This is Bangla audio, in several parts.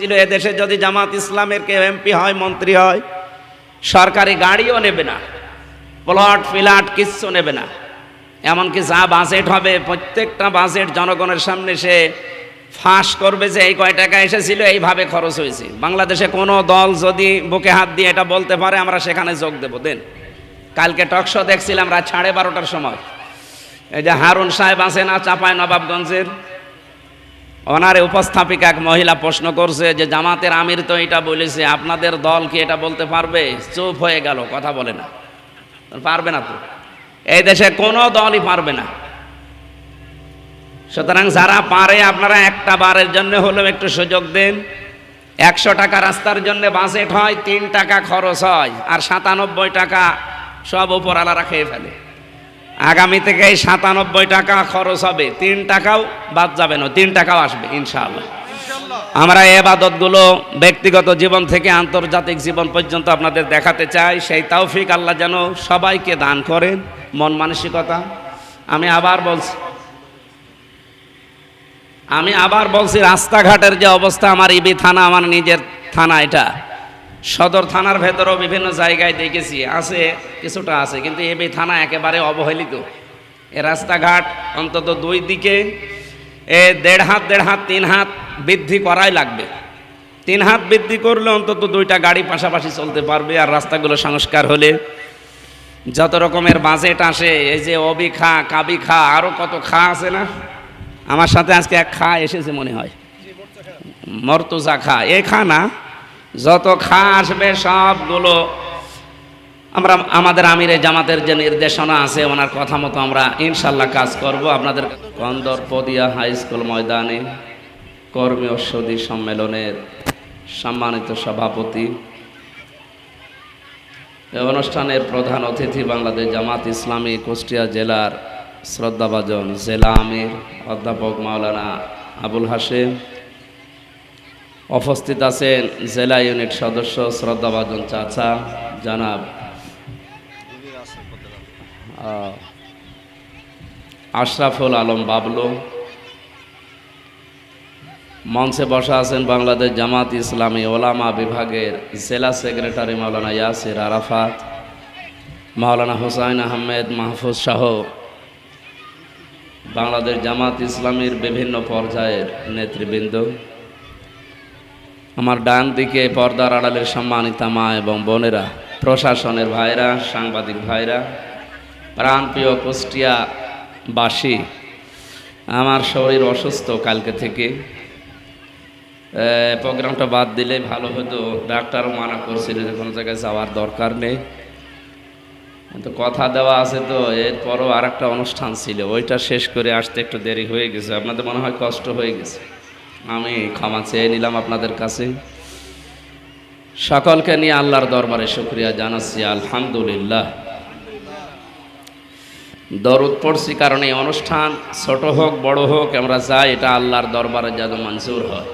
ছিল এদেশে যদি জামাত ইসলামের কেউ এমপি হয়, মন্ত্রী হয়, সরকারি গাড়িও নেবে না, প্লট, ফ্ল্যাট কিচ্ছু নেবে না। এমনকি যা বাজেট হবে, প্রত্যেকটা বাজেট জনগণের সামনে সে ফাঁস করবে যে এই কয় টাকা এসেছিল, এইভাবে খরচ হয়েছে। বাংলাদেশে কোনো দল যদি বুকে হাত দিয়ে এটা বলতে পারে, আমরা সেখানে যোগ দেবো। দেন, কালকে টকশো দেখছিলাম রাত সাড়ে বারোটার সময়। এই যে হারুন সাহেব আছে না চাপায় নবাবগঞ্জের ওনার উপস্থাপিকা এক মহিলা প্রশ্ন করছে যে, জামাতের আমির তো এটা বলেছে, আপনাদের দল কি এটা বলতে পারবে? চুপ হয়ে গেল, কথা বলে না। পারবে না তো। এই দেশে কোনো দলই পারবে না। সুতরাং যারা পারে, আপনারা একটা বারের জন্য হলেও একটু সুযোগ দেন। একশো টাকা রাস্তার জন্য বাজেট হয়, তিন টাকা খরচ হয়, আর সাতানব্বই টাকা সব উপরালারা খেয়ে ফেলে। আগামী থেকে এই সাতানব্বই টাকা খরচ হবে। তিন টাকাও বাদ যাবে না তিন টাকাও আসবে ইনশাআল্লাহ। আমরা এই আবাদতগুলো ব্যক্তিগত জীবন থেকে আন্তর্জাতিক জীবন পর্যন্ত আপনাদের দেখাতে চাই। সেই তৌফিক আল্লাহ যেন সবাইকে দান করেন মন মানসিকতা। আমি আবার বলছি আমি আবার বলছি রাস্তাঘাটের যে অবস্থা আমার ইবি থানা আমার নিজের থানা এটা। সদর থানার ভেতরেও বিভিন্ন জায়গায় দেখেছি, আছে, কিছুটা আছে, কিন্তু এবি থানা একেবারে অবহেলিত। এ রাস্তাঘাট অন্তত দুই দিকে এ দেড় হাত দেড় হাত, তিন হাত বৃদ্ধি করাই লাগবে। তিন হাত বৃদ্ধি করলে অন্তত দুইটা গাড়ি পাশাপাশি চলতে পারবে আর রাস্তাগুলো সংস্কার হলে। যত রকমের বাজেট আসে, এই যে অবি খা, কাবি খা আরও কত খা আছে না? আমার সাথে আজকে এক খা এসেছে মনে হয়। মর্তুজা খা, এ খা না? যত খা আসবে সবগুলো, আমরা, আমাদের আমিরে জামাতের যে নির্দেশনা আছে, ওনার কথা মতো আমরা ইনশাল্লাহ কাজ করব। আপনাদের কন্দর পদিয়া হাই স্কুল ময়দানে কর্মী ঔষধি সম্মেলনের সম্মানিত সভাপতি। অনুষ্ঠানের প্রধান অতিথি বাংলাদেশ জামাত ইসলামী কুষ্টিয়া জেলার শ্রদ্ধাভাজন জেলা আমির অধ্যাপক মাওলানা আবুল হাসেম উপস্থিত আছেন জেলা ইউনিট সদস্য শ্রদ্ধাভাজন চাচা, জানাব। আশরাফুল আলম বাবলু। মঞ্চে বসা আছেন বাংলাদেশ জামাত ইসলামী ওলামা বিভাগের জেলা সেক্রেটারি মাওলানা ইয়াসির আরাফাত, মাওলানা হুসাইন আহমেদ মাহফুজ শাহ। বাংলাদেশ জামাত ইসলামীর বিভিন্ন পর্যায়ের নেতৃবৃন্দ। আমার ডান দিকে পর্দার আড়ালের সম্মানিতা মা এবং বোনেরা, প্রশাসনের ভাইরা, সাংবাদিক ভাইরা, প্রাণপ্রিয় কুষ্টিয়া বাসী আমার শরীর অসুস্থ কালকে থেকে। প্রোগ্রামটা বাদ দিলে ভালো হতো, ডাক্তারও মানা করছিল যে কোনো জায়গায় যাওয়ার দরকার নেই। কিন্তু কথা দেওয়া আছে তো, এরপরও আর একটা অনুষ্ঠান ছিল, ওইটা শেষ করে আসতে একটু দেরি হয়ে গেছে, আপনাদের মনে হয় কষ্ট হয়ে গেছে। আমি ক্ষমা চেয়ে নিলাম আপনাদের কাছে। সকলকে নিয়ে আল্লাহর দরবারে শুক্রিয়া জানাচ্ছি, আলহামদুলিল্লাহ। দরুদ পড়ছি কারণ এই অনুষ্ঠান ছোট হোক, বড় হোক, আমরা যাই এটা আল্লাহর দরবারে যেন মঞ্জুর হয়।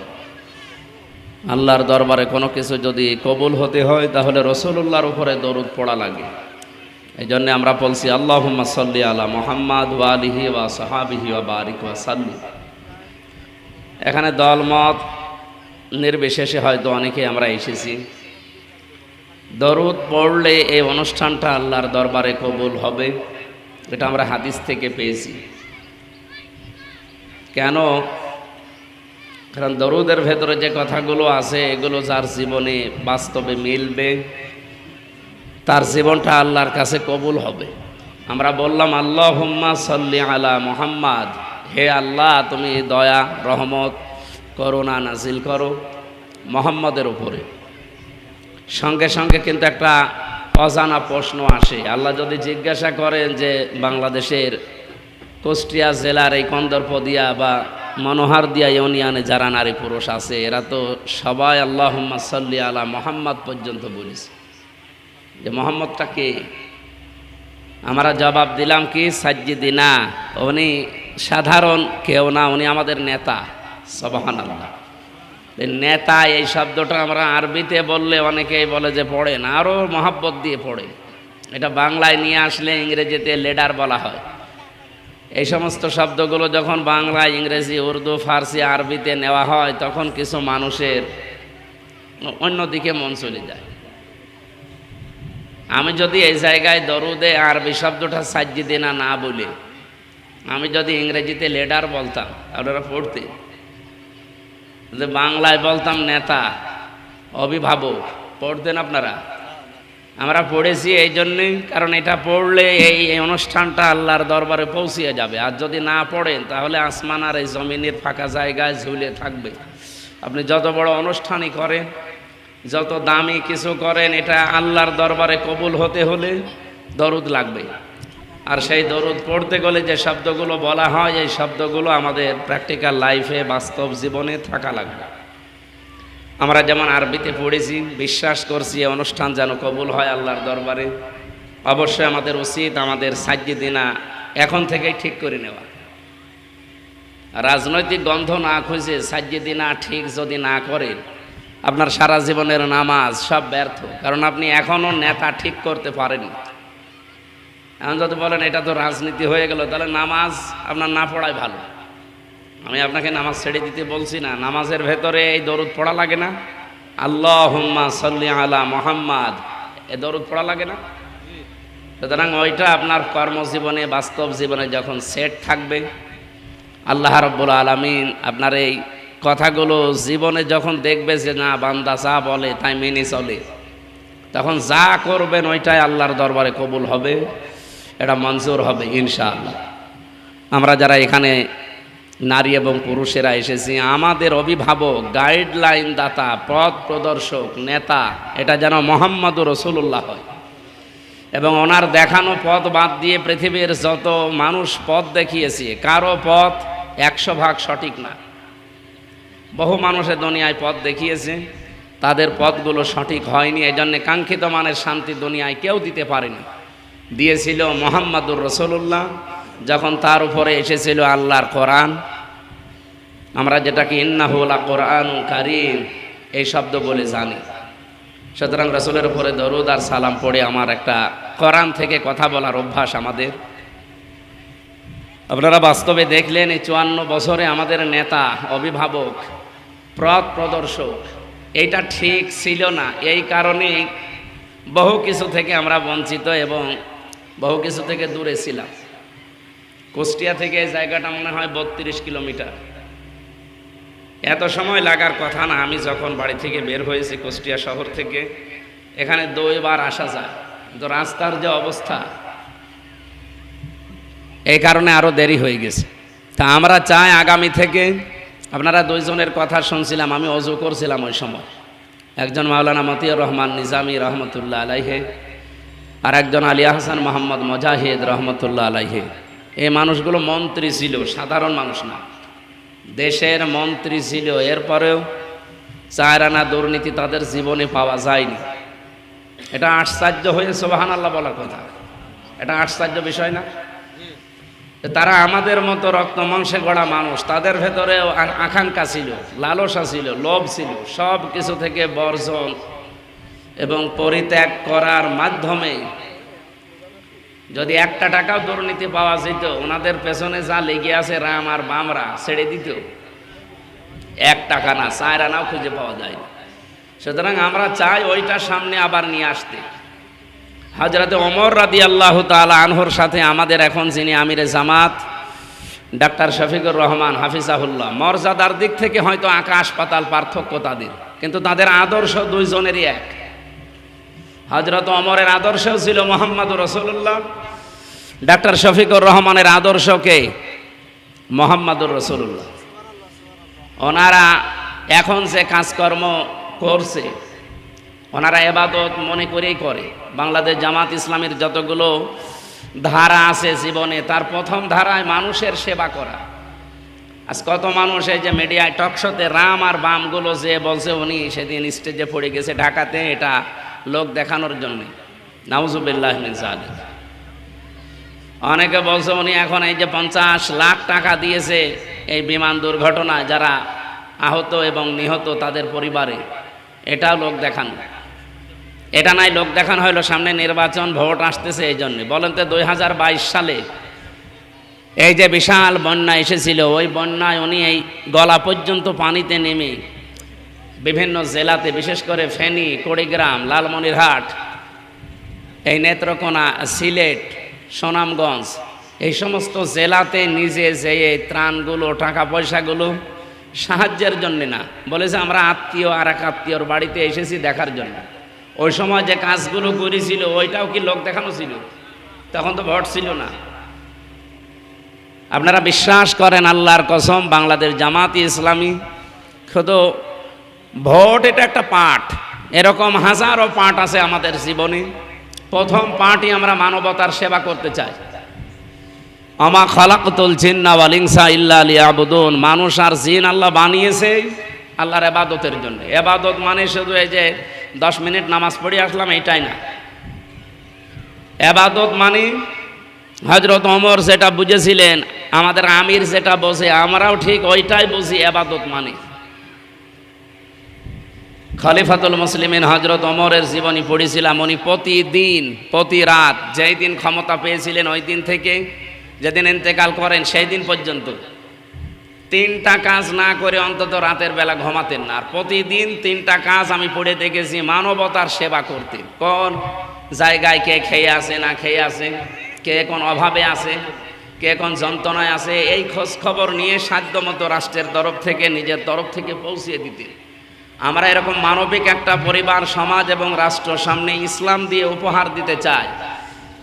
আল্লাহর দরবারে কোনো কিছু যদি কবুল হতে হয়, তাহলে রসুল্লাহর উপরে দরুদ পড়া লাগে। এই জন্যে আমরা বলছি আল্লাহ সাল্লি আলা মোহাম্মদ ওয়া আলিহি ওয়া সাহাবিহি ওয়া বারিক ওয়া সাল্লি এখানে দলমত নির্বিশেষে হয়তো অনেকে আমরা এসেছি। দরুদ পড়লে এই অনুষ্ঠানটা আল্লাহর দরবারে কবুল হবে, এটা আমরা হাদিস থেকে পেয়েছি। কেন? কারণ দরুদের ভেতরে যে কথাগুলো আছে, এগুলো যার জীবনে বাস্তবে মিলবে, তার জীবনটা আল্লাহর কাছে কবুল হবে। আমরা বললাম আল্লাহ হুম্মা সাল্লি আলা মোহাম্মদ। হে আল্লাহ, তুমি দয়া, রহমত করুণা নাজিল করো মোহাম্মদের উপরে। সঙ্গে সঙ্গে কিন্তু একটা অজানা প্রশ্ন আসে। আল্লাহ যদি জিজ্ঞাসা করেন যে বাংলাদেশের কুষ্টিয়া জেলার এই কন্দর্পদিয়া বা মনোহার দিয়া ইউনিয়নে যারা নারী পুরুষ আছে, এরা তো সবাই আল্লাহ সাল্লি আলা মোহাম্মদ পর্যন্ত বলেছে। যে মোহাম্মদটা কে? আমরা জবাব দিলাম কি সাজ্জিদিনা উনি সাধারণ কেউ না, উনি আমাদের নেতা সবাহান আল্লাহ নেতা, এই শব্দটা আমরা আরবিতে বললে অনেকেই বলে যে পড়ে না আরও মহাব্বত দিয়ে পড়ে। এটা বাংলায় নিয়ে আসলে ইংরেজিতে লেডার বলা হয়। এই সমস্ত শব্দগুলো যখন বাংলা ইংরেজি, উর্দু, ফার্সি, আরবিতে নেওয়া হয়, তখন কিছু মানুষের অন্যদিকে মন চলে যায়। আমি যদি এই জায়গায় দরুদে আরবি শব্দটা সাজ্জি না না বলে আমি যদি ইংরেজিতে লেডার বলতাম, আপনারা পড়তে। বাংলায় বলতাম নেতা, অভিভাবক, পড়তেন আপনারা। আমরা পড়েছি এই জন্যই, কারণ এটা পড়লে এই অনুষ্ঠানটা আল্লাহর দরবারে পৌঁছিয়ে যাবে। আর যদি না পড়েন, তাহলে আসমান আর এই জমিনের ফাঁকা জায়গায় ঝুলে থাকবে। আপনি যত বড় অনুষ্ঠানই করেন, যত দামি কিছু করেন, এটা আল্লাহর দরবারে কবুল হতে হলে দরুদ লাগবে। আর সেই দরুদ পড়তে গেলে যে শব্দগুলো বলা হয়, এই শব্দগুলো আমাদের প্র্যাকটিক্যাল লাইফে বাস্তব জীবনে থাকা লাগবে। আমরা যেমন আরবিতে পড়েছি, বিশ্বাস করছি এই অনুষ্ঠান যেন কবুল হয় আল্লাহর দরবারে। অবশ্যই আমাদের উচিত আমাদের সাজ্জি দিনা এখন থেকেই ঠিক করে নেওয়া। রাজনৈতিক গন্ধ না খুঁজে সাজ্জি দিনা ঠিক যদি না করেন আপনার সারা জীবনের নামাজ সব ব্যর্থ। কারণ আপনি এখনও নেতা ঠিক করতে পারেন এখন যদি বলেন, এটা তো রাজনীতি হয়ে গেল, তাহলে নামাজ আপনার না পড়াই ভালো। আমি আপনাকে নামাজ ছেড়ে দিতে বলছি না, নামাজের ভেতরে এই দরুদ পড়া লাগে না। আল্লাহ সাল্লি আলা মোহাম্মদ। এ দরুদ পড়া লাগে না? সুতরাং ওইটা আপনার কর্মজীবনে, বাস্তব জীবনে যখন সেট থাকবে, আল্লাহ রব্বুল আলমিন আপনার এই কথাগুলো জীবনে যখন দেখবে যে, না, বান্দা যা বলে তাই মেনে চলে। তখন যা করবেন ওইটাই আল্লাহর দরবারে কবুল হবে। এটা মঞ্জুর হবে, ইনশাআল্লাহ। আমরা যারা এখানে নারী এবং পুরুষেরা এসেছি, আমাদের অভিভাবক গাইডলাইন দাতা, পথ প্রদর্শক, নেতা, এটা যেন মোহাম্মদ রসুল্লাহ হয়। এবং ওনার দেখানো পথ বাদ দিয়ে পৃথিবীর যত মানুষ পথ দেখিয়েছে, কারও পথ একশো ভাগ সঠিক না। বহু মানুষের দুনিয়ায় পথ দেখিয়েছে, তাদের পথগুলো সঠিক হয়নি এই জন্যে কাঙ্ক্ষিত মানের শান্তি দুনিয়ায় কেউ দিতে পারেনি। দিয়েছিল মোহাম্মদুর রসুল্লাহ যখন তার উপরে এসেছিল আল্লাহর কোরআন। আমরা যেটাকে ইন্নাহুলা কোরআন কারিম, এই শব্দ বলে জানি। সুতরাং রসুলের উপরে দরুদ আর সালাম পড়ে আমার একটা কোরআন থেকে কথা বলার অভ্যাস আমাদের। আপনারা বাস্তবে দেখলেন এই চুয়ান্ন বছরে আমাদের নেতা, অভিভাবক, পথ প্রদর্শক, এইটা ঠিক ছিল না। এই কারণে বহু কিছু থেকে আমরা বঞ্চিত এবং বহু কিছু থেকে দূরে ছিলাম। কুষ্টিয়া থেকে এই জায়গাটা মনে হয় বত্রিশ কিলোমিটার। এত সময় লাগার কথা না, আমি যখন বাড়ি থেকে বের হয়েছি কুষ্টিয়া শহর থেকে, এখানে দুইবার আসা যায়। কিন্তু রাস্তার যে অবস্থা, এই কারণে আরও দেরি হয়ে গেছে। তা আমরা চাই আগামী থেকে, আপনারা দুইজনের কথা শুনছিলাম, আমি অজু করছিলাম ওই সময়। একজন মাওলানা মতিউর রহমান নিজামি রহমতুল্লাহ আলাইহে আর একজন আলী হাসান মোহাম্মদ মজাহিদ রহমতুল্লাহ আলাইহে। এই মানুষগুলো মন্ত্রী ছিল, সাধারণ মানুষ না। দেশের মন্ত্রী ছিল, এরপরেও চায়রানা দুর্নীতি তাদের জীবনে পাওয়া যায়নি। এটা আশ্চর্য হয়ে সোবাহান আল্লাহ বলার কথা। এটা আশ্চর্য বিষয় না? তারা আমাদের মতো রক্ত মাংসে গড়া মানুষ, তাদের ভেতরেও আকাঙ্ক্ষা ছিল, লালসা ছিল, লোভ ছিল সব কিছু থেকে বর্জন এবং পরিত্যাগ করার মাধ্যমে যদি একটা টাকাও দুর্নীতি পাওয়া যেত, ওনাদের পেছনে যা লেগে আছে রাম আর বামরা ছেড়ে দিত। এক টাকা না, চার আনাও খুঁজে পাওয়া যায় সুতরাং আমরা চাই ওইটা সামনে আবার নিয়ে আসতে। হাজরাতে অমর রাদি আল্লাহ তালা আনহর সাথে আমাদের এখন যিনি আমিরে জামাত, ডাক্তার শফিকুর রহমান, হাফিজাহুল্লাহ, মর্যাদার দিক থেকে হয়তো আকাশ পাতাল পার্থক্য তাদের। কিন্তু তাদের আদর্শ দুইজনেরই এক। হজরত অমরের আদর্শ ছিল মোহাম্মদ রসুল্লাহ ডাক্তার শফিকুর রহমানের আদর্শকে মোহাম্মদুর রসুল্লাহ ওনারা এখন যে কাজকর্ম করছে, ওনারা এবাদত মনে করেই করে। বাংলাদেশ জামাত ইসলামের যতগুলো ধারা আছে জীবনে, তার প্রথম ধারায় মানুষের সেবা করা। আজ কত মানুষ এই যে মিডিয়ায় টকশোতে রাম আর বামগুলো যে বলছে উনি সেদিন স্টেজে পড়ে গেছে ঢাকাতে, এটা লোক দেখানোর জন্য। নাউজুবিল্লাহ মিন অনেকে বলছে উনি এখন এই যে পঞ্চাশ লাখ টাকা দিয়েছে এই বিমান দুর্ঘটনায় যারা আহত এবং নিহত তাদের পরিবারে, এটাও লোক দেখানো। এটা নাই লোক দেখানো হলো সামনে নির্বাচন ভোট আসতেছে এই জন্যে। বলেন তো দুই হাজার বাইশ সালে এই যে বিশাল বন্যা এসেছিল, ওই বন্যায় উনি এই গলা পর্যন্ত পানিতে নেমে বিভিন্ন জেলাতে, বিশেষ করে ফেনী, কুড়িগ্রাম, লালমনিরহাট, এই নেত্রকোনা, সিলেট, সুনামগঞ্জ, এই সমস্ত জেলাতে নিজে যেয়ে ত্রাণগুলো টাকা পয়সাগুলো সাহায্যের জন্য না। বলেছে, আমরা আত্মীয় আর এক আত্মীয়র বাড়িতে এসেছি দেখার জন্য। ওই সময় যে কাজগুলো করেছিল, ওইটাও কি লোক দেখানো ছিল? তখন তো ভোট ছিল না। আপনারা বিশ্বাস করেন, আল্লাহর কসম, বাংলাদেশ জামাতি ইসলামী শুধু ভোট এটা একটা পাঠ। এরকম হাজারো পাঠ আছে আমাদের জীবনে। প্রথম পাঠই আমরা মানবতার সেবা করতে চাই। আমা খালাকতুল জিন্না ওয়াল ইনসা ইল্লা লিয়াবুদুন। মানুষ আর জিন আল্লাহ বানিয়েছে আল্লাহর এবাদতের জন্য। এবাদত মানে শুধু এই যে দশ মিনিট নামাজ পড়ে আসলাম, এইটাই না। এবাদত মানে হজরত অমর যেটা বুঝেছিলেন, আমাদের আমির যেটা বোঝে, আমরাও ঠিক ওইটাই বুঝি এবাদত মানে। খলিফাতুল মুসলিমিন হজরত অমরের জীবনী পড়েছিলাম। উনি প্রতিদিন, প্রতি রাত যেই দিন ক্ষমতা পেয়েছিলেন, ওই দিন থেকে যেদিন ইন্তেকাল করেন, সেই দিন পর্যন্ত তিনটা কাজ না করে অন্তত রাতের বেলা ঘুমাতেন না। আর প্রতিদিন তিনটা কাজ আমি পড়ে দেখেছি, মানবতার সেবা করতেন। কোন জায়গায় কে খেয়ে আছে, না খেয়ে আছে, কে কোন অভাবে আছে, কে কোন যন্ত্রণায় আছে, এই খোঁজ খবর নিয়ে সাধ্যমতো রাষ্ট্রের তরফ থেকে, নিজের তরফ থেকে পৌঁছিয়ে দিতেন। আমরা এরকম মানবিক একটা পরিবার সমাজ এবং রাষ্ট্র সামনে ইসলাম দিয়ে উপহার দিতে চাই।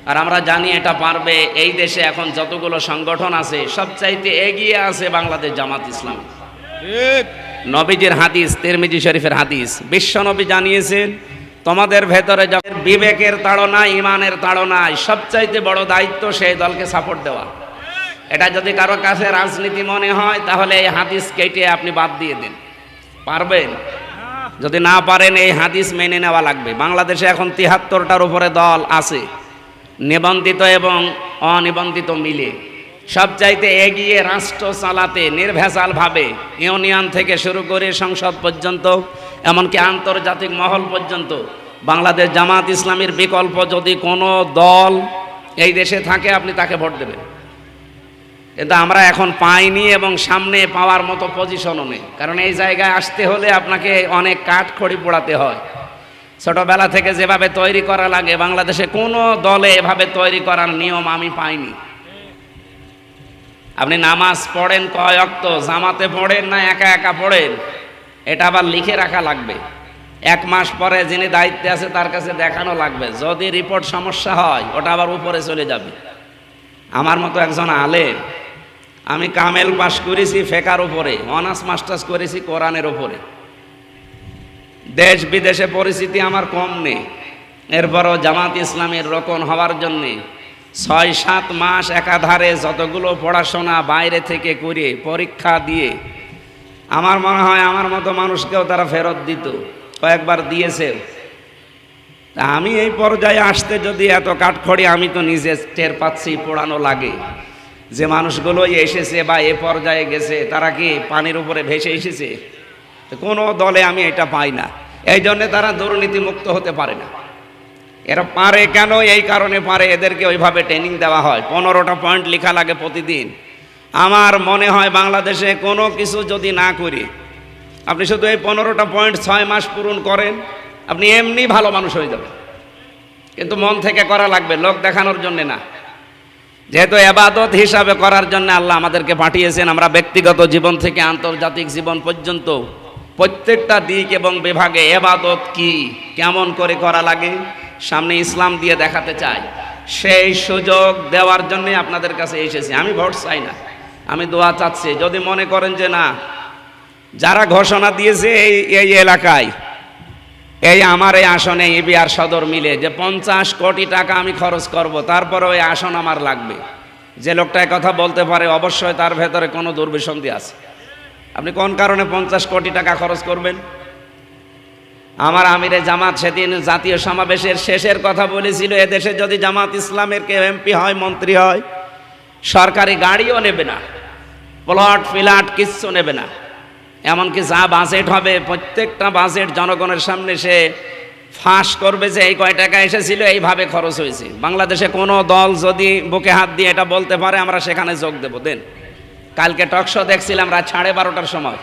আর আমরা জানি এটা পারবে এই দেশে এখন যতগুলো সংগঠন আছে সবচাইতে এগিয়ে আছে বাংলাদেশ জামাত ইসলাম। নবীজির হাদিস তিরমিজি শরীফের হাদিস বিশ্বনবী জানিয়েছেন তোমাদের ভেতরে যাদের বিবেকের তাড়না ইমানের তাড়নায় সবচাইতে বড় দায়িত্ব সেই দলকে সাপোর্ট দেওয়া। এটা যদি কারও কাছে রাজনীতি মনে হয় তাহলে এই হাদিস কেটে আপনি বাদ দিয়ে দিন। পারবেন? যদি না পারেন এই হাদিস মেনে নেওয়া লাগবে। বাংলাদেশে এখন তিহাত্তরটার উপরে দল আছে, নিবন্ধিত এবং অনিবন্ধিত মিলে। সবচাইতে এগিয়ে রাষ্ট্র চালাতে নির্ভেজালভাবে ইউনিয়ন থেকে শুরু করে সংসদ পর্যন্ত, এমনকি আন্তর্জাতিক মহল পর্যন্ত, বাংলাদেশ জামাত ইসলামের বিকল্প যদি কোনো দল এই দেশে থাকে, আপনি তাকে ভোট দেবেন। কিন্তু আমরা এখন পাইনি এবং সামনে পাওয়ার মতো পজিশনও নেই। কারণ এই জায়গায় আসতে হলে আপনাকে অনেক কাঠ খড়ি পোড়াতে হয়। ছোটবেলা থেকে যেভাবে তৈরি করা লাগে, বাংলাদেশে কোনো দলে এভাবে তৈরি করার নিয়ম আমি পাইনি। আপনি নামাজ পড়েন কয় অক্ত জামাতে পড়েন না একা একা পড়েন, এটা আবার লিখে রাখা লাগবে। এক মাস পরে যিনি দায়িত্বে আছে তার কাছে দেখানো লাগবে। যদি রিপোর্ট সমস্যা হয়, ওটা আবার উপরে চলে যাবে। আমার মতো একজন আলেম আমি কামেল পাস করেছি ফেকার উপরে, অনার্স, মাস্টার্স করেছি কোরআনের ওপরে দেশ বিদেশে পরিস্থিতি আমার কম নেই। এরপরও জামাত ইসলামের রকন হওয়ার জন্যে ছয়, সাত মাস একাধারে যতগুলো পড়াশোনা বাইরে থেকে করে পরীক্ষা দিয়ে আমার মনে হয় আমার মতো মানুষকেও তারা ফেরত দিত, কয়েকবার দিয়েছে। আমি এই পর্যায়ে আসতে যদি এত কাঠখড়ি আমি তো নিজে টের পাচ্ছি, পোড়ানো লাগে। যে মানুষগুলো এসেছে বা এ পর্যায়ে গেছে, তারা কি পানির উপরে ভেসে এসেছে? কোনো দলে আমি এটা পাই না। এই জন্যে তারা দুর্নীতি মুক্ত হতে পারে না। এরা পারে কেন? এই কারণে পারে। এদেরকে ওইভাবে ট্রেনিং দেওয়া হয়। পনেরোটা পয়েন্ট লেখা লাগে প্রতিদিন। আমার মনে হয় বাংলাদেশে কোনো কিছু যদি না করি, আপনি শুধু এই পনেরোটা পয়েন্ট ছয় মাস পূরণ করেন, আপনি এমনি ভালো মানুষ হয়ে যাবেন। কিন্তু মন থেকে করা লাগবে, লোক দেখানোর জন্যে না। যেহেতু এবাদত হিসাবে করার জন্য আল্লাহ আমাদেরকে পাঠিয়েছেন, আমরা ব্যক্তিগত জীবন থেকে আন্তর্জাতিক জীবন পর্যন্ত প্রত্যেকটা দিক এবং বিভাগে এবাদত কি, কেমন করে করা লাগে, সামনে ইসলাম দিয়ে দেখাতে চাই। সেই সুযোগ দেওয়ার জন্য আপনাদের কাছে এসেছি। আমি ভোট চাই না, আমি দোয়া চাচ্ছি। যদি মনে করেন যে না, যারা ঘোষণা দিয়েছে এই এই এলাকায় এই আমার এই আসনে ইবিআর সদর মিলে যে পঞ্চাশ কোটি টাকা আমি খরচ করব, তারপরে ওই আসন আমার লাগবে। যে লোকটা কথা বলতে পারে, অবশ্যই তার ভেতরে কোনো দুর্বিসন্ধি আছে। আপনি কোন কারণে পঞ্চাশ কোটি টাকা খরচ করবেন? আমার আমিরে জামাত সেদিন জাতীয় সমাবেশের শেষের কথা বলেছিল এদেশে যদি জামাত ইসলামের কেউ এমপি হয়, মন্ত্রী হয়, সরকারি গাড়িও নেবে না, প্লট, ফ্ল্যাট কিচ্ছু নেবে না। এমনকি যা বাজেট হবে, প্রত্যেকটা বাজেট জনগণের সামনে সে ফাঁস করবে যে এই কয় টাকা এসেছিল, এইভাবে খরচ হয়েছে। বাংলাদেশে কোনো দল যদি বুকে হাত দিয়ে এটা বলতে পারে, আমরা সেখানে যোগ দেবো। দেন, কালকে টকশো দেখছিলাম রাত সাড়ে বারোটার সময়।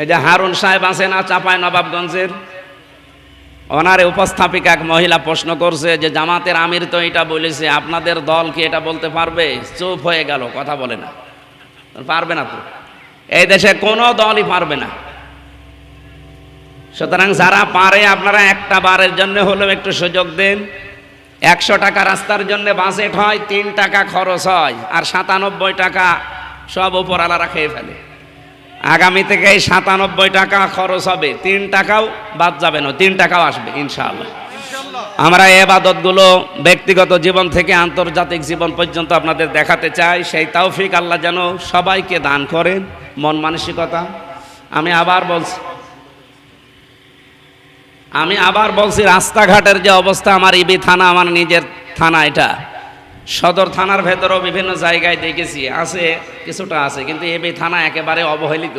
এই যে হারুন সাহেব আছে না চাপায় নবাবগঞ্জের? ওনারে উপস্থাপিকা এক মহিলা প্রশ্ন করছে যে, জামাতের আমির তো এটা বলেছে, আপনাদের দল কি এটা বলতে পারবে? চুপ হয়ে গেল, কথা বলে না। পারবে না তো। এই দেশে কোনো দলই পারবে না। সুতরাং যারা পারে, আপনারা একটা বারের জন্য হলেও একটু সুযোগ দেন। একশো টাকা রাস্তার জন্য বাজেট হয়, তিন টাকা খরচ হয়, আর সাতানব্বই টাকা সব উপরালারা খেয়ে ফেলে। আগামী থেকে এই সাতানব্বই টাকা খরচ হবে, তিন টাকাও বাদ যাবে না, তিন টাকাও আসবে, ইনশাআল্লাহ। আমরা এবাদতগুলো ব্যক্তিগত জীবন থেকে আন্তর্জাতিক জীবন পর্যন্ত আপনাদের দেখাতে চাই। সেই তৌফিক আল্লাহ যেন সবাইকে দান করেন। মন মানসিকতা। আমি আবার বলছি, আমি আবার বলছি, রাস্তাঘাটের যে অবস্থা আমার ইবি থানা, আমার নিজের থানা এটা। সদর থানার ভেতরেও বিভিন্ন জায়গায় দেখেছি, আছে, কিছুটা আছে, কিন্তু এবি থানা একেবারে অবহেলিত।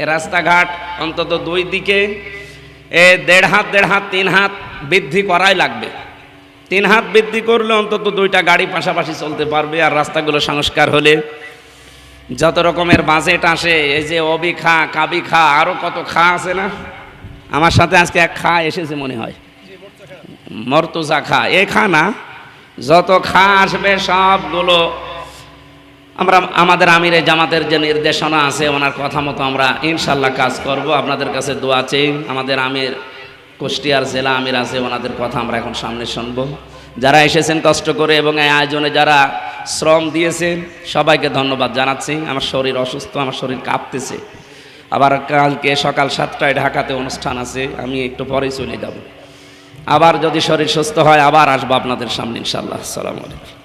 এ রাস্তাঘাট অন্তত দুই দিকে এ দেড় হাত দেড় হাত, তিন হাত বৃদ্ধি করাই লাগবে। তিন হাত বৃদ্ধি করলে অন্তত দুইটা গাড়ি পাশাপাশি চলতে পারবে, আর রাস্তাগুলো সংস্কার হলে যত রকমের বাজেট আসে, এই যে অবি খা, কাবি খা আরও কত খা আছে না? আমার সাথে আজকে এক খা এসেছে মনে হয়। মর্তুজা খা। এ খা না, যত খা আসবে সবগুলো আমরা, আমাদের আমিরে জামাতের যে নির্দেশনা আছে, ওনার কথা মতো আমরা ইনশাল্লাহ কাজ করব। আপনাদের কাছে দোয়া চেয়ে আমাদের আমির, কুষ্টিয়ার জেলা আমির আছে, ওনাদের কথা আমরা এখন সামনে শুনব। যারা এসেছেন কষ্ট করে এবং এই আয়োজনে যারা শ্রম দিয়েছেন সবাইকে ধন্যবাদ জানাচ্ছি। আমার শরীর অসুস্থ, আমার শরীর কাঁপতেছে। আবার কালকে সকাল সাতটায় ঢাকাতে অনুষ্ঠান আছে, আমি একটু পরেই চলে যাব। আবার যদি শরীর সুস্থ হয়, আবার আসব আপনাদের সামনে ইনশাল্লাহ আসসালামু আলাইকুম।